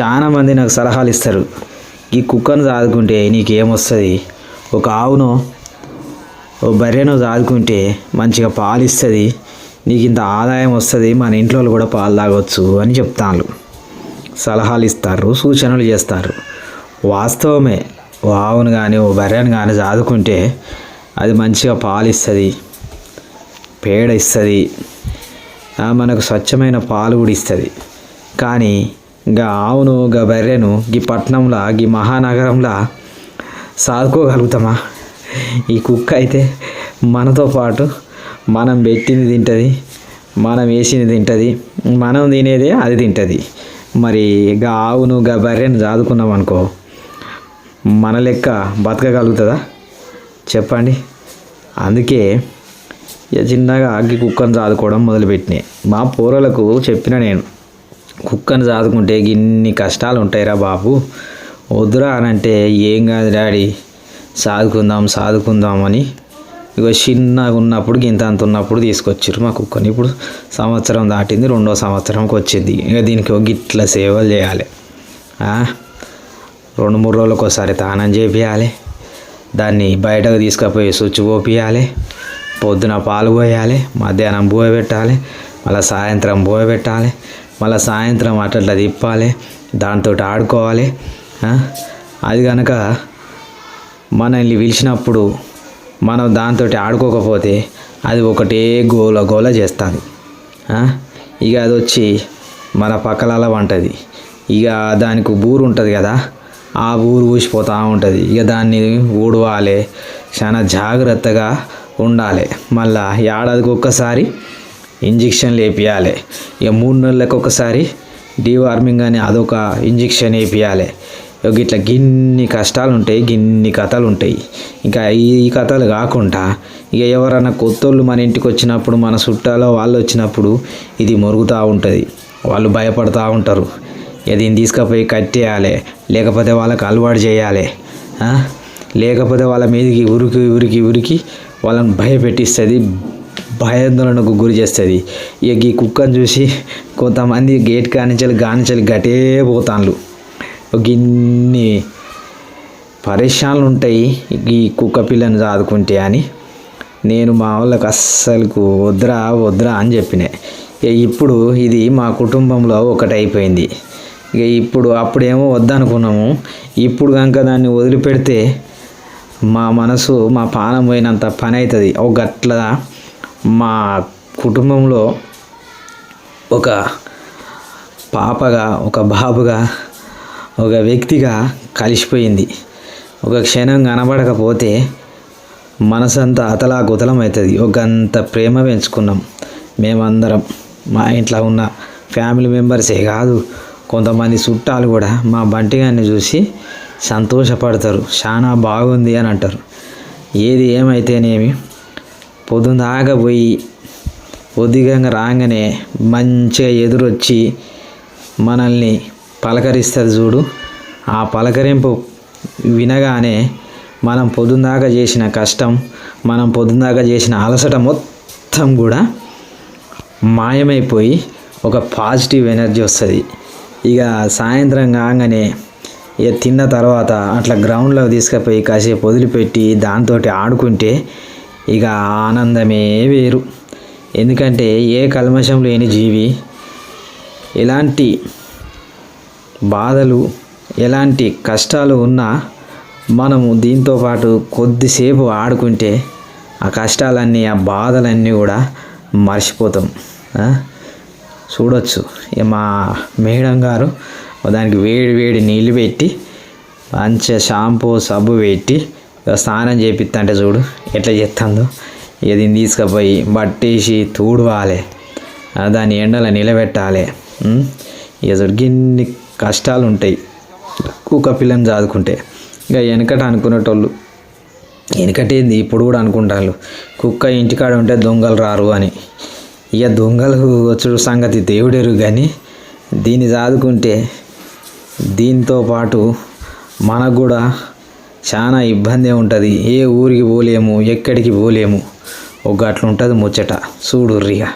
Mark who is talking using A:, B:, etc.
A: చాలా మంది నాకు సలహాలు ఇస్తారు. ఈ కుక్కను సాదుకుంటే నీకేమొస్తుంది ఒక ఆవును ఓ బర్రెను సాదుకుంటే మంచిగా పాలు ఇస్తుంది. నీకు ఇంత ఆదాయం వస్తుంది మన ఇంట్లో వాళ్ళు కూడా పాలు తాగొచ్చు అని చెప్తాను సలహాలు ఇస్తారు సూచనలు చేస్తారు. వాస్తవమే ఓ ఆవును కానీ ఓ బర్రెను కానీ సాదుకుంటే అది మంచిగా పాలు ఇస్తుంది పేడ ఇస్తుంది మనకు స్వచ్ఛమైన పాలు కూడా ఇస్తుంది. కానీ గా ఆవును గా బర్రెను గీ పట్నంలో గీ మహానగరంలో సాదుకోగలుగుతామా? ఈ కుక్క అయితే మనతో పాటు మనం పెట్టింది తింటుంది మనం వేసింది తింటుంది మనం తినేదే అది తింటుంది. మరి గా ఆవును గా బర్రెను సాదుకున్నాం అనుకో మన లెక్క బతకగలుగుతుందా? చెప్పండి. అందుకే ఇక చిన్నగా అగ్గి కుక్కను చాదుకోవడం మొదలుపెట్టినాయి మా పూరలకు చెప్పిన నేను. కుక్కను సాదుకుంటే ఇన్ని కష్టాలు ఉంటాయిరా బాబు. వద్దురా అని అంటే ఏం కాదు డాడీ. సాదుకుందాం సాదుకుందాం అని. ఇక చిన్నగా ఉన్నప్పుడు గింత అంత ఉన్నప్పుడు తీసుకొచ్చారు మా కుక్కని. ఇప్పుడు సంవత్సరం దాటింది రెండో సంవత్సరంకి వచ్చింది. ఇక దీనికి ఒక ఇట్లా సేవలు చేయాలి. రెండు మూడు రోజులకు ఒకసారి తానం చేపియాలి. దాన్ని బయటకు తీసుకుపోయి స్విచ్ పోపియాలి. పొద్దున పాలు పోయాలి మధ్యాహ్నం బోయ పెట్టాలి మళ్ళీ సాయంత్రం బోయ పెట్టాలి. మళ్ళీ సాయంత్రం అట్లా తిప్పాలి దాంతో ఆడుకోవాలి అది కనుక మనల్ని పిలిచినప్పుడు మనం దాంతో ఆడుకోకపోతే అది ఒకటే గోల గోల చేస్తుంది ఇక అది వచ్చి మన పక్కల వంటది. ఇక దానికి బూరు ఉంటుంది కదా ఆ ఊరు ఊసిపోతూ ఉంటుంది. ఇక దాన్ని ఊడవాలి చాలా జాగ్రత్తగా ఉండాలి. మళ్ళా ఏడాదికి ఒక్కసారి ఇంజెక్షన్లు వేపియాలి ఇక మూడు నెలలకు ఒకసారి డీవార్మింగ్ అని అదొక ఇంజెక్షన్ వేపియాలి. ఇక ఇట్లా గిన్ని కష్టాలు ఉంటాయి గిన్ని కథలు ఉంటాయి ఇంకా ఈ కథలు కాకుండా ఇక ఎవరైనా కొత్తోళ్ళు మన ఇంటికి వచ్చినప్పుడు మన చుట్టాలో వాళ్ళు వచ్చినప్పుడు ఇది మొరుగుతూ ఉంటుంది. వాళ్ళు భయపడుతూ ఉంటారు. ఇక దీన్ని తీసుకుపోయి కట్టేయాలి. లేకపోతే వాళ్ళకి అలవాటు చేయాలి. లేకపోతే వాళ్ళ మీదకి ఉరికి ఉరికి ఉరికి వాళ్ళని భయపెట్టిస్తుంది భయాందోళనకు గురి చేస్తుంది. ఇక ఈ కుక్కను చూసి కొంతమంది గేట్ కానించాలి గానించాలి గటే పోతాన్లు. గిన్ని పరేషాన్లు ఉంటాయి ఈ కుక్క పిల్లని సాదుకుంటే అని. నేను మా వాళ్ళకి అస్సలకు వద్దురా వద్దురా అని చెప్పిన. ఇక ఇప్పుడు ఇది మా కుటుంబంలో ఒకటి అయిపోయింది ఇక ఇప్పుడు అప్పుడేమో వద్దనుకున్నాము. ఇప్పుడు కనుక దాన్ని వదిలిపెడితే మా మనసు మా పానం పోయినంత పని అవుతుంది ఒక గట్ల మా కుటుంబంలో ఒక పాపగా ఒక బాబుగా ఒక వ్యక్తిగా కలిసిపోయింది. ఒక క్షణం కనబడకపోతే మనసంతా అతలాకుతలం అవుతుంది. ఒక అంత ప్రేమ పెంచుకున్నాం మేమందరం. మా ఇంట్లో ఉన్న ఫ్యామిలీ మెంబర్సే కాదు కొంతమంది చుట్టాలు కూడా మా బంటి గారిని చూసి సంతోషపడతారు. చాలా బాగుంది అని అంటారు. ఏది ఏమైతేనేమి పొద్దుదాకా పోయి ఉద్దిగంగా రాగానే మంచిగా ఎదురొచ్చి మనల్ని పలకరిస్తుంది చూడు. ఆ పలకరింపు వినగానే మనం పొద్దుందాకా చేసిన కష్టం మనం పొద్దుందాకా చేసిన అలసట మొత్తం కూడా మాయమైపోయి ఒక పాజిటివ్ ఎనర్జీ వస్తుంది. ఇక సాయంత్రం కాగానే ఇక తిన్న తర్వాత అట్లా గ్రౌండ్లో తీసుకుపోయి కాసేపు వదిలిపెట్టి దాంతో ఆడుకుంటే ఇక ఆనందమే వేరు. ఎందుకంటే ఏ కల్మషం లేని జీవి ఎలాంటి బాధలు ఎలాంటి కష్టాలు ఉన్నా మనము దీంతో పాటు కొద్దిసేపు ఆడుకుంటే ఆ కష్టాలన్నీ ఆ బాధలన్నీ కూడా మర్చిపోతాం. చూడొచ్చు. మా మేడం గారు దానికి వేడి వేడి నీళ్ళు పెట్టి మంచిగా షాంపూ సబ్బు పెట్టి ఇక స్నానం చేపిస్తంటే చూడు ఎట్లా చేస్తుందో ఇక దీన్ని తీసుకుపోయి బట్టేసి తూడవాలి. దాన్ని ఎండలో నిలబెట్టాలి. ఇక చూడు గిన్ని కష్టాలు ఉంటాయి కుక్క పిల్లని చదువుకుంటే ఇక వెనకట అనుకునేటోళ్ళు వెనకటేంది ఇప్పుడు కూడా అనుకుంటారు కుక్క ఇంటికాడ ఉంటే దొంగలు రారు అని. ఇక దొంగలు వచ్చుడు సంగతి దేవుడెరు కానీ దీన్ని చదువుకుంటే దీంతో పాటు మనకు కూడా చాలా ఇబ్బంది ఉంటుంది. ఏ ఊరికి పోలేము ఎక్కడికి పోలేము. ఒక అట్లుంటుంది ముచ్చట. చూడుర్రిగా